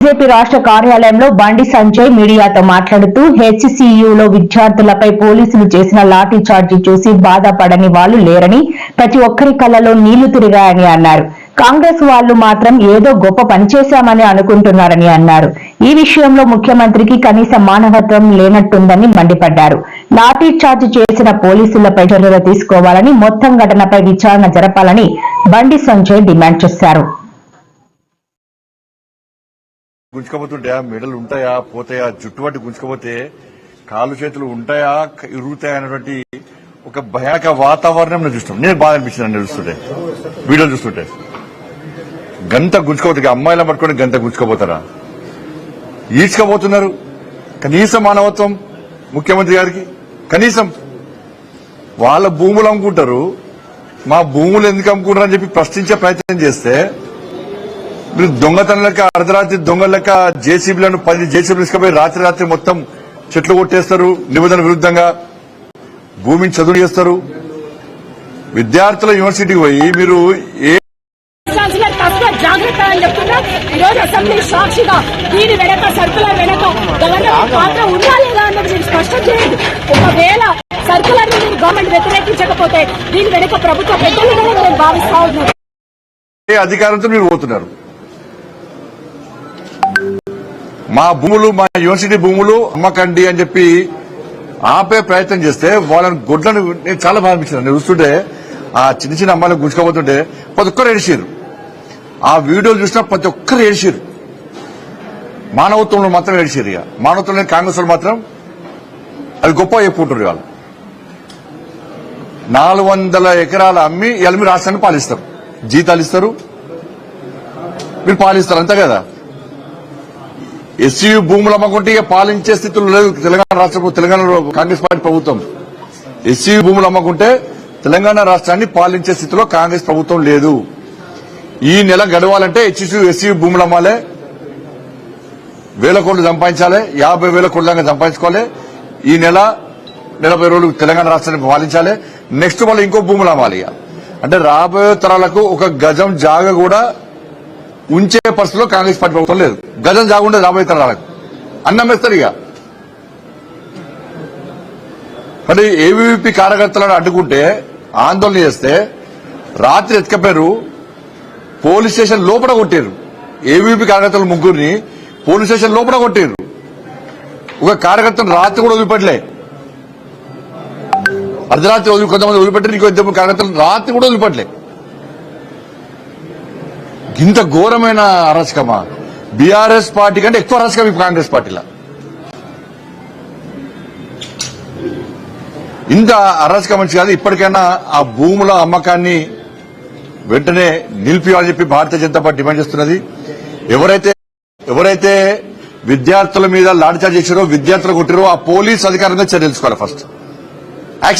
BJP రాష్ట్ర కార్యాలయంలో బండి సంజయ్ మీడియాతో మాట్లాడుతూ హెచ్సియులో విద్యార్థులపై పోలీసులు చేసిన లాఠీ చార్జీ చూసి బాధపడని వాళ్ళు లేరని ప్రతి ఒక్కరి కళ్ళలో నీళ్ళు తిరిగాయని అన్నారు. కాంగ్రెస్ వాళ్ళు మాత్రం ఏదో గొప్ప పని చేశామని అనుకుంటున్నారని అన్నారు. ఈ విషయంలో ముఖ్యమంత్రికి కనీస మానవత్వం లేనట్టుందని మండిపడ్డారు. లాఠీ చార్జ్ చేసిన పోలీసులపై చర్యలు తీసుకోవాలని మొత్తం ఘటనపై విచారణ జరపాలని బండి సంజయ్ డిమాండ్ చేశారు. గుంజుకపోతుంటాయా? మెడలు ఉంటాయా? పోతాయా? జుట్టు పట్టి గుంజుకపోతే కాళ్ళు చేతులు ఉంటాయా? ఇరుగుతాయా అనేటువంటి ఒక భయాక వాతావరణం నేను చూస్తాం నేను బాధ అనిపించింది చూస్తుంటే. వీడియోలు చూస్తుంటే. గంత గుంజుకోపోతే అమ్మాయిలా పట్టుకొని గంత గుంజుకోపోతారా? ఈడ్చుకోబోతున్నారు కనీసం మానవత్వం ముఖ్యమంత్రి గారికి కనీసం వాళ్ళ భూములు అమ్ముకుంటారు. మా భూములు ఎందుకు అమ్ముకుంటారు అని చెప్పి ప్రశ్నించే ప్రయత్నం చేస్తే మీరు దొంగతనం లెక్క అర్ధరాత్రి దొంగల లెక్క జేసీబీలను పది జేసీబీలు తీసుకుపోయి రాత్రి రాత్రి మొత్తం చెట్లు కొట్టేస్తారు నిబంధన విరుద్ధంగా భూమిని చదువు చేస్తారు. విద్యార్థుల యూనివర్సిటీకి పోయి మీరు ఏ ఛాన్సలర్ కాస్త జాగ్రత్త అని చెప్తున్నా. ఈ రోజు అసెంబ్లీ సాక్షిగా దీని వెనక సర్కులర్ వెనక గవర్నర్ పాత్ర ఉందా లేదా అన్నది మీరు స్పష్టం చేయండి. ఒకవేళ సర్కులర్ని గవర్నమెంట్ వ్యతిరేకించకపోతే దీని వెనక ప్రభుత్వ పెద్దలు నేను భావిస్తా ఉన్నాను. ఏ అధికారంతో మీరు పోతున్నారు? మా భూములు మా యూనివర్సిటీ భూములు అమ్మకండి అని చెప్పి ఆపే ప్రయత్నం చేస్తే వాళ్ళని గొడ్లను నేను చాలా బాగా నేను చూస్తుంటే ఆ చిన్న చిన్న అమ్మాయిలు గుంజుకోబోతుంటే ప్రతి ఒక్కరు ఏడిచారు ఆ వీడియోలు చూసినా ప్రతి ఒక్కరు ఏడిచారు మానవత్వంలో మాత్రం ఏడిచారు ఇక. మానవత్వంలో కాంగ్రెస్ వాళ్ళు మాత్రం అది గొప్ప చెప్పుకుంటారు వాళ్ళు నాలుగు వందల ఎకరాలు అమ్మి ఎల్మి రాష్ట్రాన్ని పాలిస్తారు. జీతాలు ఇస్తారు. మీరు పాలిస్తారు అంతే కదా. ఎస్సీ భూములు అమ్మకుంటే ఇక పాలించే స్థితిలో లేదు. తెలంగాణ రాష్ట్ర తెలంగాణ తెలంగాణలో కాంగ్రెస్ పార్టీ ప్రభుత్వం. ఎస్సీ భూములు అమ్మకుంటే తెలంగాణ రాష్ట్రాన్ని పాలించే స్థితిలో కాంగ్రెస్ ప్రభుత్వం లేదు. ఈ నెల గడవాలంటే హెచ్సి ఎస్సీ భూములు అమ్మాలి. వేల కోట్లు సంపాదించాలి. యాభై వేల కోట్ల దాకా సంపాదించుకోవాలి. ఈ నెల నలభై రోజులు తెలంగాణ రాష్ట్రాన్ని పాలించాలి. నెక్స్ట్ మళ్ళీ ఇంకో భూములు అమ్మాలి ఇక. అంటే రాబోయే తరాలకు ఒక గజం జాగ కూడా ఉంచే పరిస్థితిలో కాంగ్రెస్ పార్టీ ప్రభుత్వం లేదు. గజం జాగుండే రాబోయే తరాలకు. అన్నం వేస్తారు ఇక. మరి ఏవీపీ కార్యకర్తలను అడ్డుకుంటే ఆందోళన చేస్తే రాత్రి ఎత్తుకపోయారు పోలీస్ స్టేషన్ లోపల కొట్టారు ఏవీపీ కార్యకర్తలు ముగ్గురిని పోలీస్ స్టేషన్ లోపల కొట్టారు ఒక కార్యకర్తను రాత్రి కూడా వదిలిపెట్టలే. అర్ధరాత్రి వదిలి కొంతమంది వదిలిపెట్టారు ఇంకో ఇద్దరు కార్యకర్తలు రాత్రి కూడా వదిలిపెట్టలే. ఇంత ఘోరమైన అరాచకమా? బీఆర్ఎస్ పార్టీ కంటే ఎక్కువ అరాచకం ఇప్పుడు కాంగ్రెస్ పార్టీలో. ఇంత అరాచకం మంచి కాదు ఇప్పటికైనా ఆ భూముల అమ్మకాన్ని వెంటనే నిలిపియాలని చెప్పి భారతీయ జనతా పార్టీ డిమాండ్ చేస్తున్నది. ఎవరైతే ఎవరైతే విద్యార్థుల మీద లాఠీచార్జ్ చేశారో విద్యార్థులు కొట్టారో ఆ పోలీస్ అధికారంగా చర్యలు ఫస్ట్. యాక్షన్